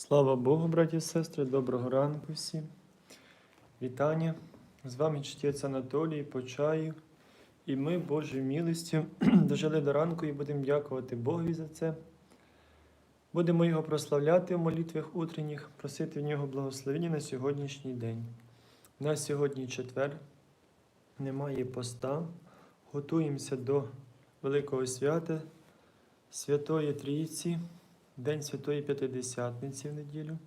Слава Богу, браті і сестри, доброго ранку всім. Вітання. З вами чтець Анатолій Почаю. І ми Божою милостю дожили до ранку і будемо дякувати Богові за це. Будемо його прославляти в молитвах утренніх, просити в нього благословення на сьогоднішній день. У нас сьогодні четвер, немає поста. Готуємося до Великого свята, Святої Трійці. День Святої П'ятидесятниці в неділю.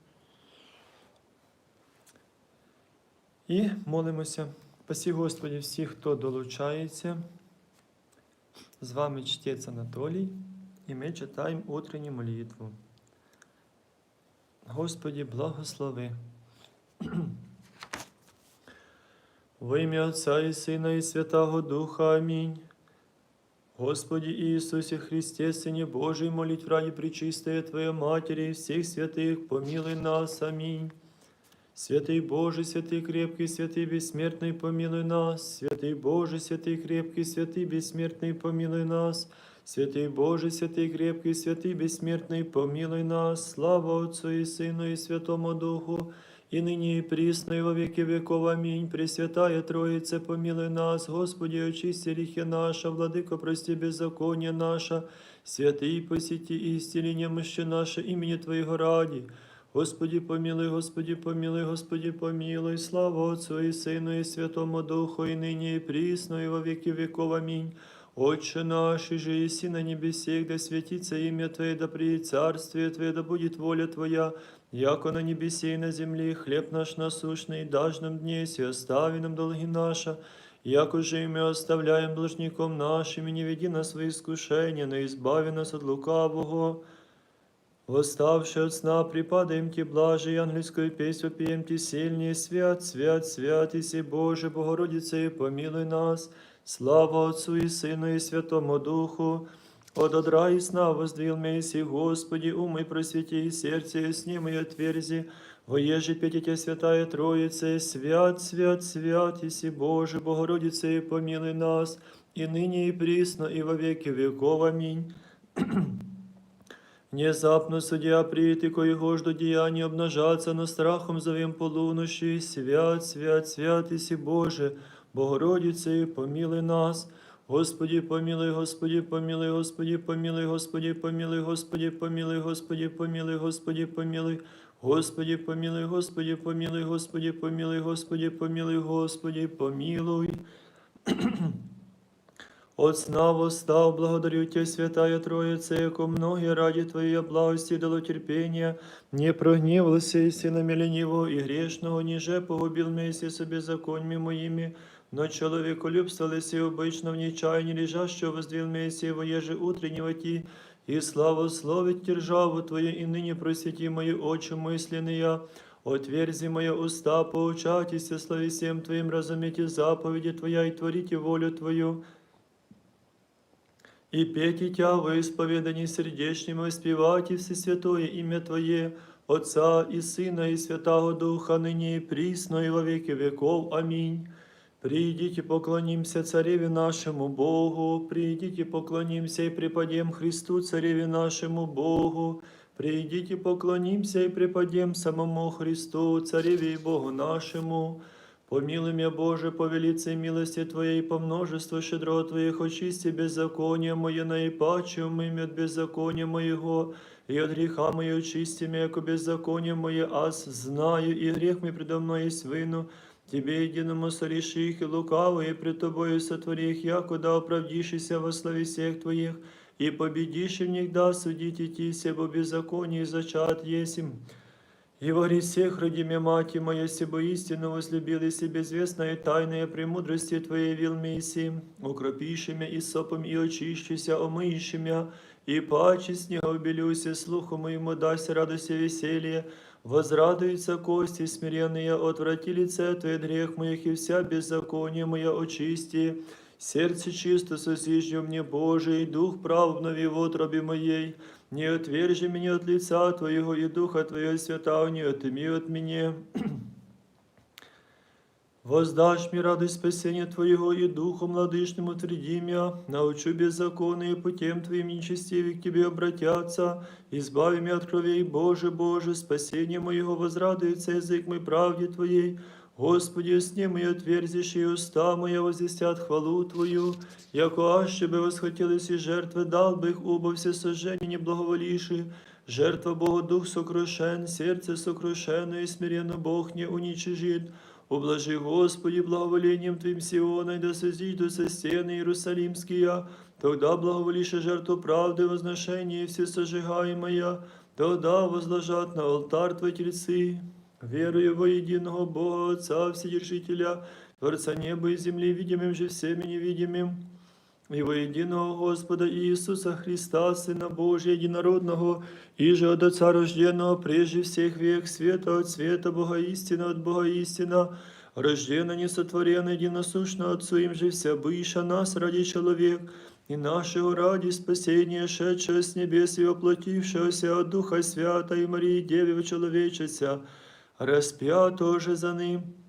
І молимося. Спасі Господі всіх, хто долучається. З вами чтець Анатолій, і ми читаємо утренню молитву. Господі, благослови. Во ім'я Отця і Сина, і Святого Духа. Амінь. Господи Иисусе Христе, Сыне Божий, молить в ради Пречистая Твоя Матери и всех святых, помилуй нас. Аминь. Святый Божий, святый крепкий, святый бессмертный, помилуй нас. Святый Божий, святый крепкий, святый бессмертный, помилуй нас. Святый Божий, святый крепкий, святый бессмертный, помилуй нас. Слава Отцу и Сыну и Святому Духу, і нині, і прісно, і во віки віков. Амінь. Пресвятая Троїце, помилуй нас, Господі, очисти ріхи наша, владико, прості беззаконня наша, святий посіті і істіління наше, імені Твоєго раді. Господі помилуй, Господі помилуй, Господі помилуй, слава Отцу і Сину, і Святому Духу, і нині, і прісно, і во віки віков. Амінь. Отче наш, же еси на небесе, да святиться ім'я Твоє, да приедет Царствие Твоє, да будет воля Твоя, яко на небесе и на земле, хлеб наш насущный, дашь нам днесь, и остави нам долги наши, яко же и мы оставляем должником нашим, и не веди нас в свои искушения, но избави нас от лукавого. Восставши от сна, припадаем Ти, блаже, и ангельскую песню пеем Ти сильнее, свят, свят, свят, Иси Боже, Богородице, помилуй нас, слава Отцу и Сыну и Святому Духу, от одра и сна воздвил Месси, Господи, умы просвети, и сердце и сним и отверзи, Воеже пятите святая Троице, свят, свят, свят, Иси Боже, Богородице, помилуй нас, и ныне и присно, и во веки веков. Аминь. Внезапно судья прийти, коего жду деяния обнажаться, но страхом зовем полуноши, свят, свят, свят, Иси Боже, Богородице, помилуй нас. Господи, помилуй, Господи, помилуй, Господи, помилуй, Господи, помилуй, Господи, помилуй, Господи, помилуй, Господи, помилуй, Господи, помилуй, Господи, помилуй, Господи, помилуй, Господи, помилуй, Господи, помилуй. От сна восстав, благодарю Тебя, Святая Троица, яко многие ради Твоей благости дало терпения, не прогневался и сынами ленивого и грешного, ниже погубил вместе со беззаконьями моими, но человеколюбство лиси обычно в нечаянии лежащего воздвил вместе его еже утреннего ти, и славословить державу Твою, и ныне просвети мои очи мысленные, Отверзи мои уста, поучайтесь, слави всем Твоим, разумейте заповеди Твоя и творите волю Твою. И пейте Тя во исповедании сердечнем, и воспевайте Всесвятое имя Твое, Отца и Сына и Святого Духа, ныне и присно, и во веки веков. Аминь. Придите, поклонимся Цареве нашему Богу, придите, поклонимся и преподем Христу, Цареве нашему Богу, придите, поклонимся и преподем самому Христу, Цареве и Богу нашему. Помилуй меня, Боже, по велице милости Твоей, по множеству щедро Твоих, очисти беззаконие мое, наипаче умыми от беззакония моего, и от греха моего очисти меня, яко беззаконие мое, аз знаю, и грех мой предо мной есть вину, Тебе единому сореши их и лукавые, и пред Тобою сотвори их, якуда оправдишися во славе всех Твоих, и победишь в них, да судите ти, себо беззаконие зачат есим. И во гресех роди меня, мать моя, себо истину возлюбили себе безвестная тайная премудрости Твоей вил Месси, укропиши меня и сопом и очищуся, омыиши меня, и паче снега убелюся, слуху моему дасть радость и веселье, возрадуются кости смиренные, отврати лице Твое грех моих, и вся беззаконие моя очисти. Сердце чисто сосижню мне, Боже, и дух прав обнови в отробе моей. Не отвержи меня от лица Твоего, и духа Твоего святого не отыми от меня. Воздашь мне радость спасения Твоего и Духу Младышнему утверди меня, научу беззаконные путем Твоим нечестивые к Тебе обратятся, избави меня от кровей Боже, Боже, спасение моего возрадуется язык мой правде Твоей, Господи, сне мои отверзишь, и уста моя возвестят хвалу Твою, яко аще бы восхотелись и жертвы, дал бы их убо все сожжения не благоволивши, жертва Богу дух сокрушен, сердце сокрушено и смиренно Бог не уничижит. Ублажи, Господи, благоволением Твоим Сиона, и да созидутся стены Иерусалимские, тогда благоволишь жертву правды, возношение и все сожигаемое, тогда возложат на алтарь Твои тельцы. Верую во единого Бога, Отца Вседержителя, Творца неба и земли, видимым же всеми невидимым, и во единого Господа Иисуса Христа, Сына Божия, единородного, и же от Отца рожденного, прежде всех век, света от света, Бога истина от Бога истина, рожденно несотворенно, единосущно Отцу им же вся быша нас ради человек, и нашего ради спасения, шедшего с небес и воплотившегося от Духа Свята и Марии Деви человечеся, распятого же за ним,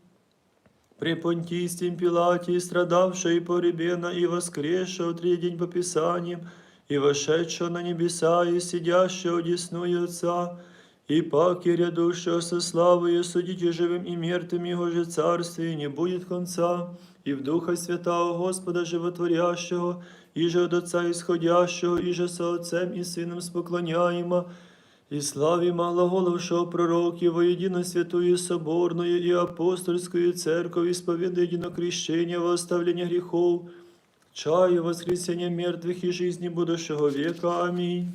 при Понтистем Пилате, страдавшего и погребена, и воскресшего в третий день по Писаниям, и вошедшего на небеса, и сидящего одесную Отца, и паки рядущего со славою, судите живым и мертвым Его же царствие, не будет конца, и в Духа Святого Господа Животворящего, и же от Отца исходящего, и же со Отцем и Сыном споклоняемо, и славі малоголовшого пророки, воедино святую соборную и апостольскую церковь, исповеды единокрещения во оставление грехов, чаю воскресения мертвых и жизни будущего века. Аминь.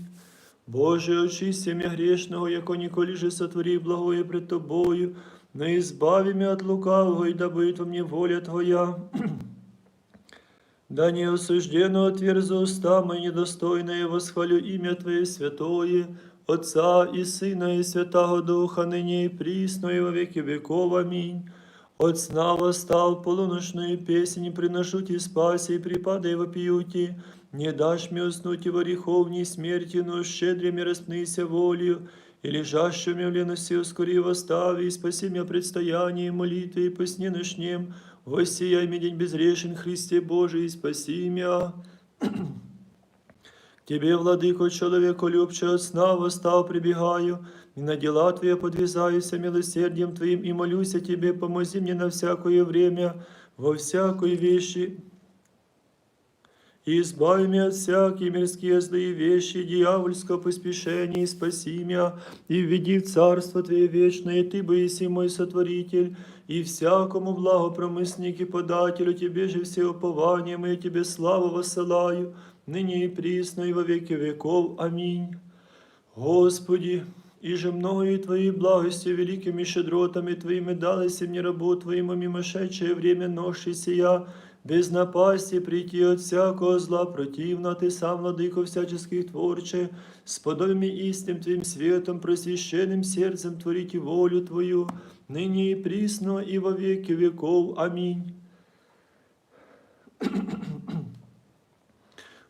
Боже, очисти меня грешного, яко николи же сотвори благое пред Тобою, но избави меня от лукавого, и да будет во мне воля Твоя. Да не осужденно отверзу уста мои недостойные, восхвалю имя Твое святое, Отца и Сына, и Святого Духа, ныне и присно, и во веки веков. Аминь. От сна восстал полуночную песнь, и приношу ти спаси, и припадай вопиюти. Не дашь мне уснуть и в ореховней смерти, но щедрыми распнися волею, и лежащими в лености ускори восстави, и спаси меня предстояние молитвы, и по сне ночнем, воссияй мне день безрешен, Христе Божий, и спаси меня. Тебе, владыко, человеколюбче, от сна восстал прибегаю, и на дела Твои подвязаюся милосердием Твоим, и молюся Тебе, помози мне на всякое время, во всякой вещи, и избави меня от всякие мирские злые вещи, дьявольского поспешения, и спаси меня, и введи в Царство Твое вечное, и Ты, Боиси мой сотворитель, и всякому благопромысник и подателю Тебе же все упования мои, Тебе славу воссылаю, ныне и присно, и во веки веков. Аминь. Господи, и же мною Твои благости великими щедротами Твоими дались мне рабу Твоему мимошедшее время ноши сия, без напасти прийти от всякого зла противно, Ты сам, владыко всяческих творче, с подобием истинным Твоим светом, просвященным сердцем творите волю Твою, ныне и присно, и во веки веков. Аминь.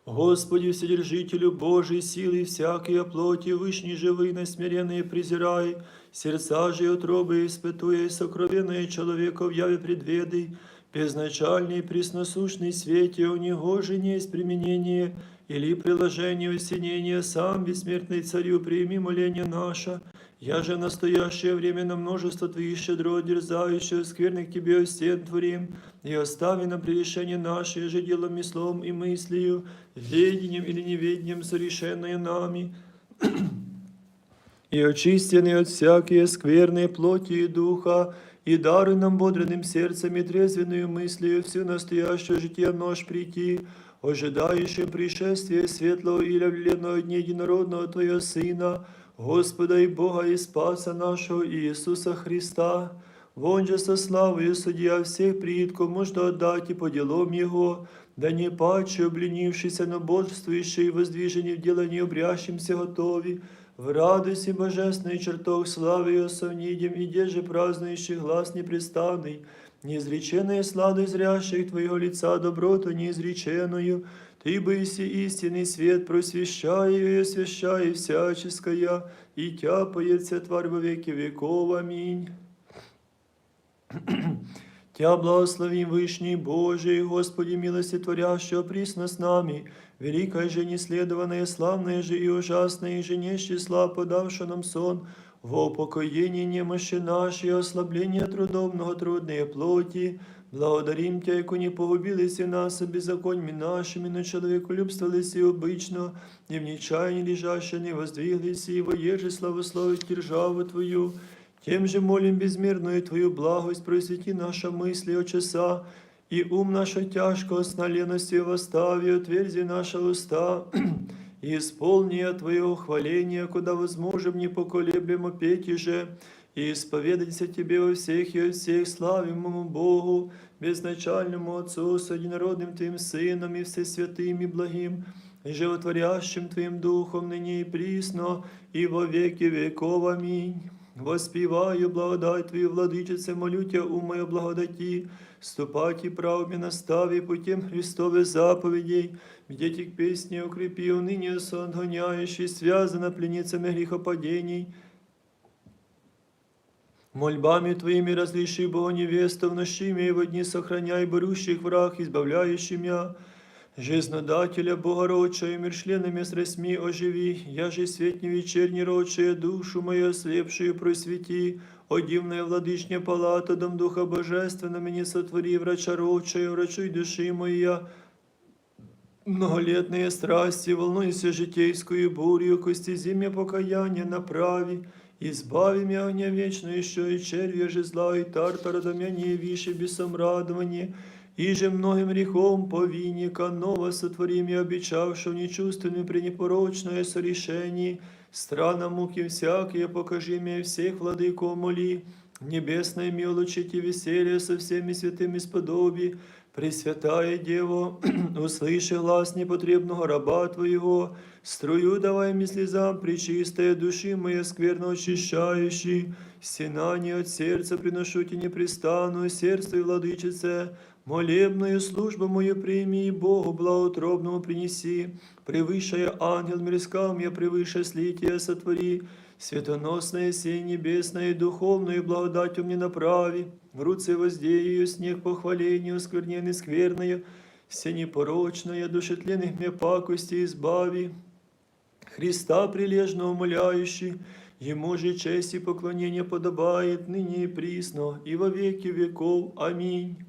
Господи, Вседержителю Божий, силы всякие плоти, вышней живы, насмиренные презирай, сердца же и утробы испытуя, и сокровенное человека в яве предведай, безначальный пресносущный свете, у него же не есть применение или приложение усинения, сам бессмертный царю, прими моление наше, я же настоящее время на множество Твоих щедро дерзающих, скверных Тебе стен творим, и остави на прегрешение наше же делом и словом и мыслью, ведением или неведением, совершенное нами, и очистенный от всякие скверные плоти и духа, и даруй нам бодренным сердцем и трезвенную мыслью всю настоящее житие нож прийти, ожидающим пришествия светлого и явленного дня единородного Твоего Сына, Господа и Бога и Спаса нашего Иисуса Христа, вон же со славою судья всех приитков можно отдать и по делам Его, да не паче, обленившийся, но бодрствующий и воздвиженный в дело необрящимся готови, в радости божественной чертог славы Его совнидем, и деже празднующий глаз непрестанный, неизреченная сладость зрящих Твоего лица доброту неизреченную, Ты быси истинный свет, просвещай и освящай всяческая, и тяпается тварь во веки веков. Аминь. Тя благословим Вышний Божий, Господи, милости творящего присно с нами, великая же неследованная, славная же и ужасная, и же не с числа, подавши нам сон, во упокоении немощи нашей, ослабление трудовного трудной плоти, Благодарим Тя, яко не погубилися нас беззаконьми нашими, но человеколюбствовались и обычно, и в нечаянии лежаще не воздвиглись, и воеже славословить державу Твою. Тем же молим безмерную Твою благость, просвети наша мысли о часа, и ум наша тяжко сна лености восстави, отверзи наши уста, и исполни Твое хваление, куда возможем непоколеблемо петь же, и исповедаться Тебе во всех и от всех славимому Богу, безначальному Отцу, с одинородным Твоим Сыном и Всесвятым и благим, и животворящим Твоим Духом, ныне и присно, и во веки веков. Аминь. Воспеваю благодать Твою, владычице, молю Тя, умою благодати, ступать и правами настави путем Христовых заповедей, где к песне укрепи, уныне сон гоняющий, связана пленницами грехопадений, Мольбами Твоими разреши, Бога невесту, в нощи и во дни сохраняй борющих враг, избавляющий меня. Жизнодателя Богородча и мир членами с росьми оживи, я же свет не вечерний рочая, душу мою ослепшую просвети, о дивная владычня палата, дом Духа Божественного, мне сотвори, врача рочая, врачуй души моя, Многолетные страсти, волнуйся житейскую бурью, кости зимя покаяния направи, Избави меня огня вечно еще и червя же зла, и тартара до меня не више бесом радование, и же многим грехом повинника ново сотвори мне обещавшего нечувственным пренепорочное сорешение, страна муки всякие, покажи мне всех владыков моли, небесное милочить и веселье со всеми святыми сподоби, Пресвятая Дево, услыши глаз непотребного раба Твоего, струю давай мне слезам причистая души моя скверно очищающий, стенание от сердца приношу тебе непрестанную, сердце и владычице, молебную службу мою прими и Богу благоутробному принеси, превыше ангел мирскам я превыше слития сотвори, Светоносная сень небесная и духовную благодатью мне направи, в руце воздею снег похвалению, скверненный скверная, все непорочная, душетленных мне пакости избави. Христа прилежно умоляющий, Ему же честь и поклонение подобает ныне и присно, и во веки веков. Аминь.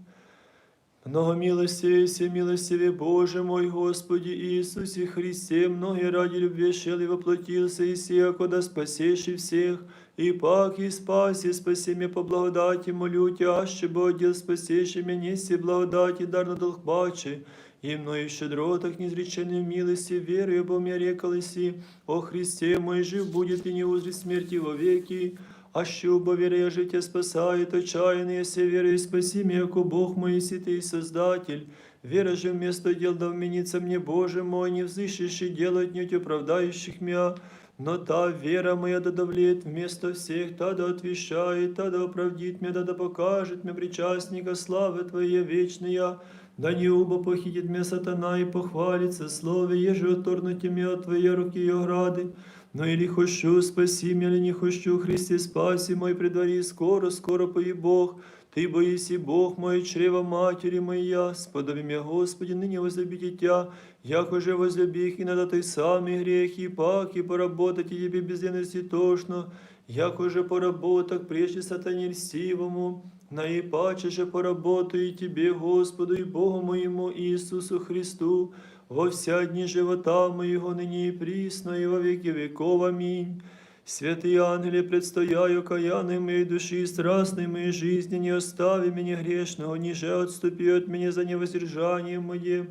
Много милостивее, все милостивее Боже мой, Господи Иисусе Христе, многие ради любви шел и воплотился, и сия, кода спасешь и всех, и пак и спаси, спаси меня по благодати, молю Тя, чтобы отдел спасешь и меня, неси благодати, дар на долг бачи, и мною щедротах неизреченной милости, верою бо мне рекалися, о Христе мой жив будет и не узрит смерти во веки, а що бо віра життя спасает, отчаянные все верой спаси меня, яко Бог мой, си ты и Создатель. Вера же вместо дел да вменится мне, Боже мой, не взыщешь и делать не оправдающих меня, но та вера моя да давлеет вместо всех, та да отвещает, та да оправдит меня, да да покажет мне причастника славы Твоей вечная, да не убо похитит меня сатана и похвалится слове, еже оторнуть меня от Твоей руки и ограды, но или хочу, спаси меня, или не хочу, Христе, спаси мой предвари, скоро, скоро пои Бог, Ты боиси Бог мой, чрева матери моя, сподоби меня, Господи, ныне возлюбите Тя, яко же возлюби их, и надо Ты сами грехи, пак, и поработать и Тебе без лености тошно, яко же поработок прежде сатане льстивому, наипаче же поработаю и Тебе, Господу и Богу моему Иисусу Христу, во вся дни живота моего ныне и прісно, и во веки веков. Аминь. Святый Ангеле, предстояю каянной моей души страстной моей жизни, не остави меня грешного, ниже отступи от меня за невоздержание мое.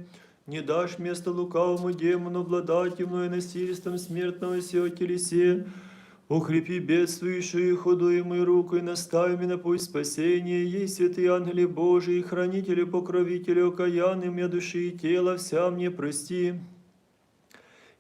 Не дашь место лукавому демону, обладать мною насильством смертного сего телесе. Укрепи бедствующую худую мою руку и настави на путь спасения. Ей, святые ангели Божии, хранители, покровители, окаянным я души и тела, вся мне прости.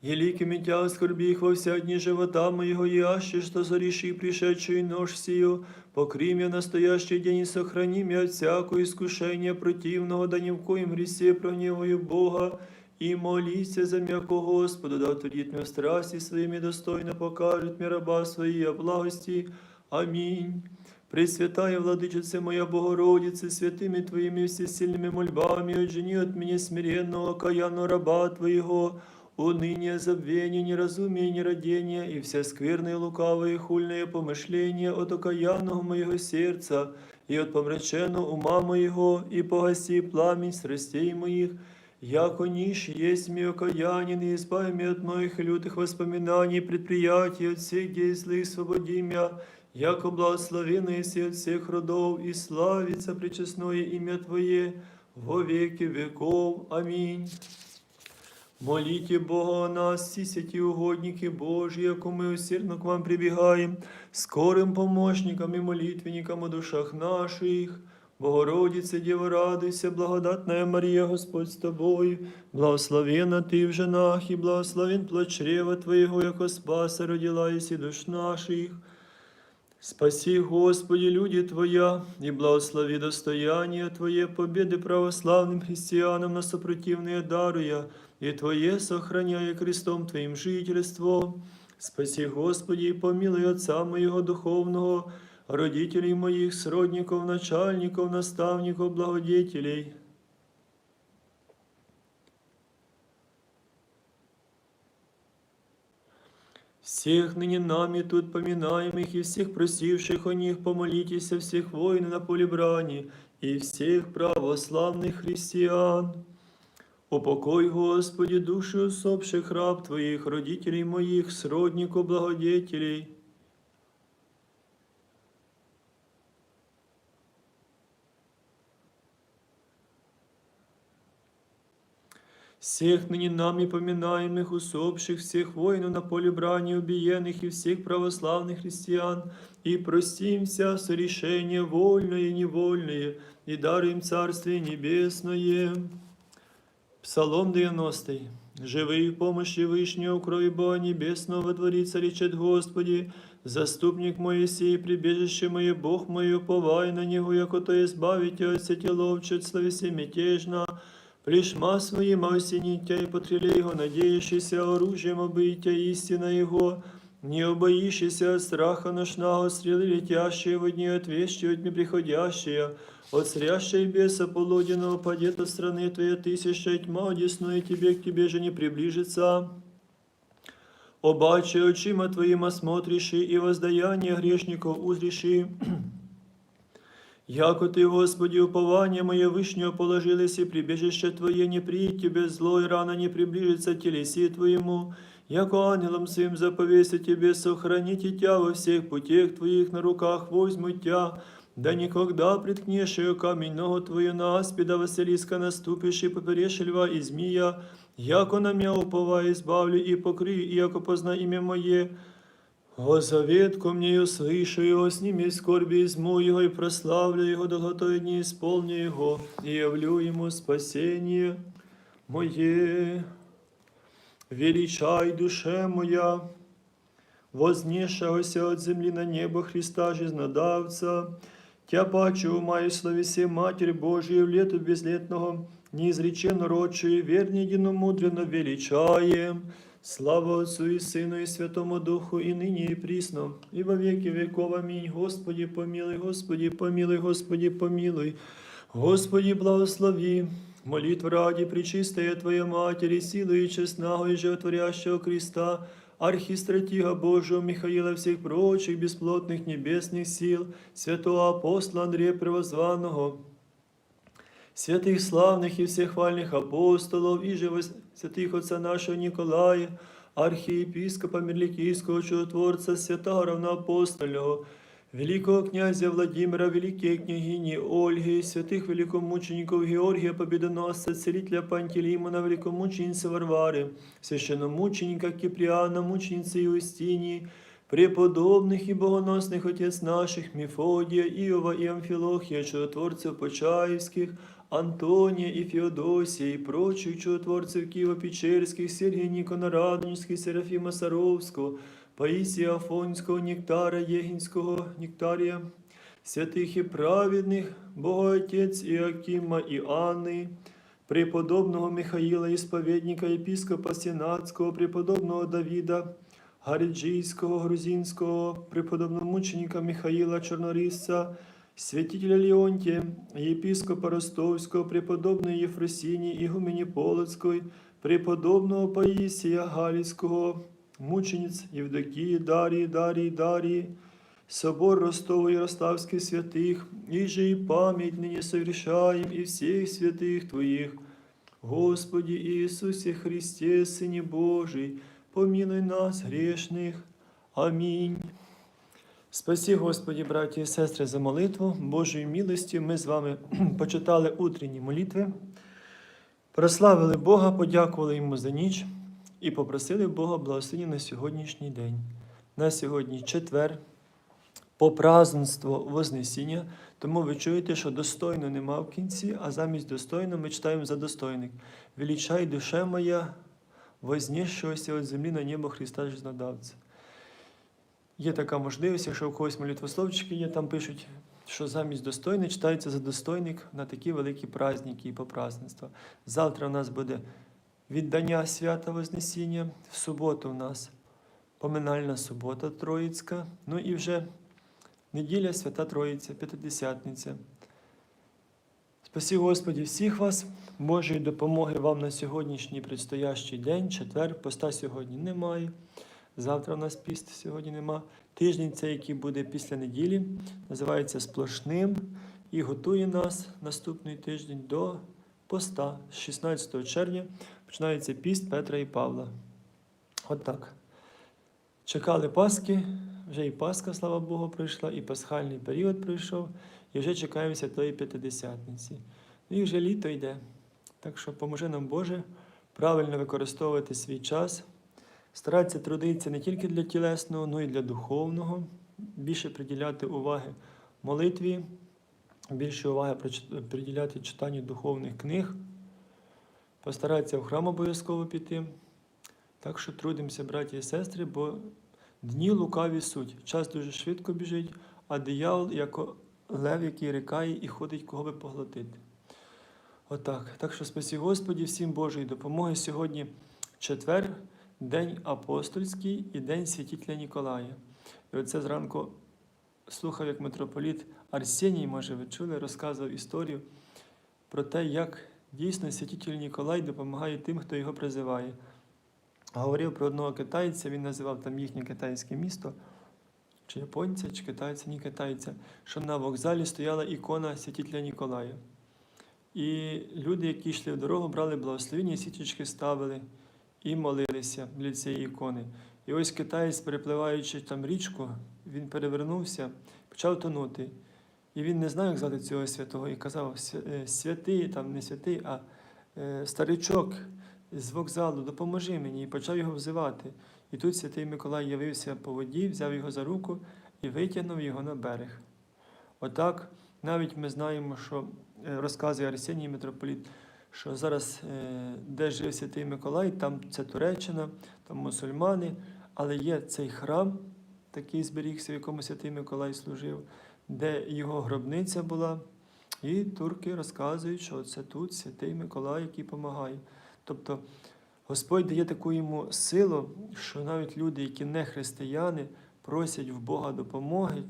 Еликими тя оскорби их во вся дни живота моего, яще, что зареши пришедшую нож сию, покри меня настоящий день и сохрани меня от всякого искушения противного, да ни в коем гресе прогневаю Бога, и молися за м'яко Господа, да отведит меня в страсти своими достойно покажет мне раба своей о благости. Аминь. Пресвятая Владычица моя Богородица, святыми Твоими всесильными мольбами, отжени от меня смиренного, окаянного раба Твоего, уныние, забвение, неразумие, нерадение и все скверные, лукавые, хульные помышления от окаянного моего сердца и от помраченного ума моего, и погаси пламень страстей моих, Яко ниш есть ми окаянин, и избави меня от моих лютых воспоминаний, предприятий, от всех действий, свободи меня, яко благословенный си от всех родов, и славится пречестное имя Твое во веки веков. Аминь. Молите Бога о нас, всі святі угодники Божі, яко ми усердно к вам прибігаємо, скорим помощникам і молитвенникам у душах наших. Богородице, Дева, радуйся, благодатная Мария, Господь с тобою, благословена Ты в женах, и благословен плод чрева Твоего, яко спаса родила и душ наших. Спаси, Господи, люди Твоя, и благослови достояние Твое, победы православным христианам на сопротивные даруя, и Твое сохраняя крестом Твоим жительство. Спаси, Господи, и помилуй Отца моего духовного, родителей моих, сродников, начальников, наставников, благодетелей. Всех ныне нами тут поминаемых и всех просивших о них помолитесь, всех воин на поле брани и всех православных христиан. Упокой, Господи, души усопших раб Твоих, родителей моих, сродников, благодетелей. всех ныне нами поминаемых усопших, всех воинов на поле брани убиенных и всех православных христиан, и простим вся сорешение вольное и невольное, и даруем Царствие Небесное. Псалом 90. Живи в помощи Вышнего, крови Бога Небесного, водворится речет Господи, заступник мой сей, прибежище мое, Бог мой, уповай на Него, яко то избавите от сети ловчет, все мятежно, Пришма своим осенитя и потрели его, надеющийся оружием обытия истина его, не обоишься от страха ношного, стрелы летящие в дни от вещи, от неприходящие, от срящей беса полуденного падет от страны твоей тысяча, и тьма одесную тебе, к тебе же не приближится. Обаче очима твоим осмотриши, и воздаяние грешников узриши. Яко Ты, Господи, упование мое вышнее положилось, и прибежище Твое не приить Тебе зло, и рано не приближится телеси Твоему, яко ангелом своим заповеся Тебе, сохраните Тя во всех путях Твоих на руках возьму Тя, да никогда приткнешь ее камень ногу Твою на аспида Василиска наступишь, и поперешь льва и змея, яко на меня уповай, избавлю и покрию, и яко позна имя Мое, о завет мне услышу его, сними скорби изму его, и прославлю его долготой дни, исполню его, и явлю ему спасение мое. Величай, душе моя, вознесшегося от земли на небо Христа жизнодавца, Тя пачу маю словесе Матерь Божию в лету безлетного, неизреченно рочую, верне единомудренно величаем, Слава Отцу и Сыну, и Святому Духу, и ныне, и присно, и во веки веков. Аминь. Господи, помилуй, Господи, помилуй, Господи, помилуй. Господи, благослови. Молитв ради Пречистая Твоя Матери, силу и честного и животворящего Христа, архистратига Божьего Михаила всех прочих бесплотных небесных сил, святого апостола Андрея Превозванного, святых славных и всех хвальных апостолов, и же святых отца нашего Николая, архиепископа Мирликийского чудотворца, святого равноапостольного, великого князя Владимира, великой княгини Ольги, святых великомучеников Георгия Победоносца, целителя Пантелеймона, великомученицы Варвары, священномученика Киприана, мученицы Иустинии, преподобных и богоносных отец наших Мефодия, Иова и Амфилохия, чудотворцев Почаевских, Антония и Феодосия и прочих чудотворцев Киево-Печерских, Сергия Никонорадонежских, Серафима Саровского, Паисия Афонського, Нектара Єгінського, Нектарія, святих і праведних, Богоотець Іакима і Анни, преподобного Михаїла, Ісповідника, єпископа Сенатського, преподобного Давіда, Гариджійського, грузинського, преподобного мученика Михаїла Чорнорисця, святителя Леонтія, єпископа Ростовського, преподобної Єфросінії, Ігумені Полоцької, преподобного Паїсія Галіцького, мучениць Євдокії, Дарії, Дарії, Дарії, Собор Ростова Ярославських святих, і же і пам'ять нині совершаем і всіх святих Твоїх. Господи Ісусі Христе, Сині Божий, помилуй нас, грешних. Амінь. Спасі, Господі, браті і сестри, за молитву Божою милостю. Ми з вами почитали утренні молитви, прославили Бога, подякували Йому за ніч і попросили Бога благословення на сьогоднішній день. На сьогодні четвер, по празднство Вознесіння. Тому ви чуєте, що достойно нема в кінці, а замість достойно ми читаємо за достойник. Величай душе моя, вознесшогося від землі на небо Христа Жизнодавця. Є така можливість, якщо у когось молитвословчики є, там пишуть, що замість достойний читається за достойник на такі великі праздники і попразднества. Завтра у нас буде віддання свята Вознесіння, в суботу у нас поминальна субота Троїцька, ну і вже неділя Свята Троїця, П'ятидесятниця. Спасі Господі всіх вас, Божої допомоги вам на сьогоднішній предстоящий день, четвер, поста сьогодні немає. Завтра у нас піст сьогодні нема. Тиждень цей, який буде після неділі, називається сплошним і готує нас наступний тиждень до поста. З 16 червня починається піст Петра і Павла. От так. Чекали Пасхи, вже і Пасха, слава Богу, прийшла, і пасхальний період прийшов, і вже чекаємо Святої П'ятидесятниці. Ну і вже літо йде. Так що поможе нам Боже правильно використовувати свій час, старатися трудитися не тільки для тілесного, але й для духовного, більше приділяти уваги молитві, більше уваги приділяти читанню духовних книг, постаратися в храм обов'язково піти. Так що трудимося, браті і сестри, бо дні лукаві суть. Час дуже швидко біжить, а диявол, як лев, який рикає і ходить, кого би поглотити. Отак. Так що спасі Господі, всім Божої допомоги. Сьогодні четвер, день апостольський і день святителя Ніколая. І оце зранку слухав, як митрополіт Арсеній, може, ви чули, розказував історію про те, як дійсно святитель Ніколай допомагає тим, хто його призиває. Говорив про одного китайця, він називав там їхнє китайське місто, чи японця, чи китайця, ні китайця, що на вокзалі стояла ікона святителя Ніколая. І люди, які йшли в дорогу, брали благословення, сіточки ставили і молилися для цієї ікони. І ось китаєць, перепливаючи там річку, він перевернувся, почав тонути. І він не знав, як звати цього святого, і казав, е, святий, там не святий, а е, старичок з вокзалу, допоможи мені, і почав його взивати. І тут святий Миколай явився по воді, взяв його за руку і витягнув його на берег. Отак, навіть ми знаємо, що е, розказує Арсеній митрополіт, що зараз, е, де жив святий Миколай, там це Туреччина, там мусульмани, але є цей храм, такий зберігся, в якому святий Миколай служив, де його гробниця була. І турки розказують, що це тут святий Миколай, який допомагає. Тобто Господь дає таку йому силу, що навіть люди, які не християни, просять в Бога допомоги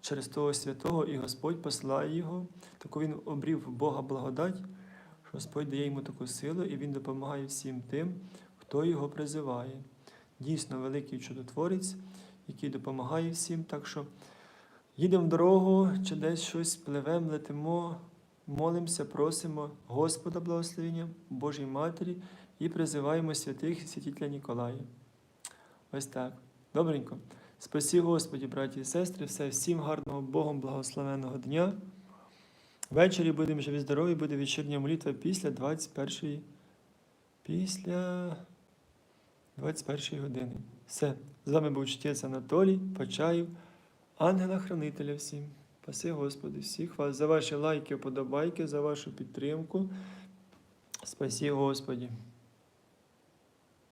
через того святого, і Господь посилає його. Таку він обрів Бога благодать, Господь дає йому таку силу, і він допомагає всім тим, хто його призиває. Дійсно, великий чудотворець, який допомагає всім. Так що їдемо в дорогу, чи десь щось пливемо, летимо, молимося, просимо Господа благословення, Божій Матері і призиваємо святих і святителя Ніколая. Ось так. Добренько. Спасі Господі, браті і сестри, все, всім гарного Богом благословеного дня. Ввечері будемо живі здорові, буде вечірня молитва після 21 після 21 години. Все. З вами був чтець Анатолій, Почаїв, ангела-хранителя всім. Паси Господи, всіх вас за ваші лайки, вподобайки, за вашу підтримку. Спасі Господі.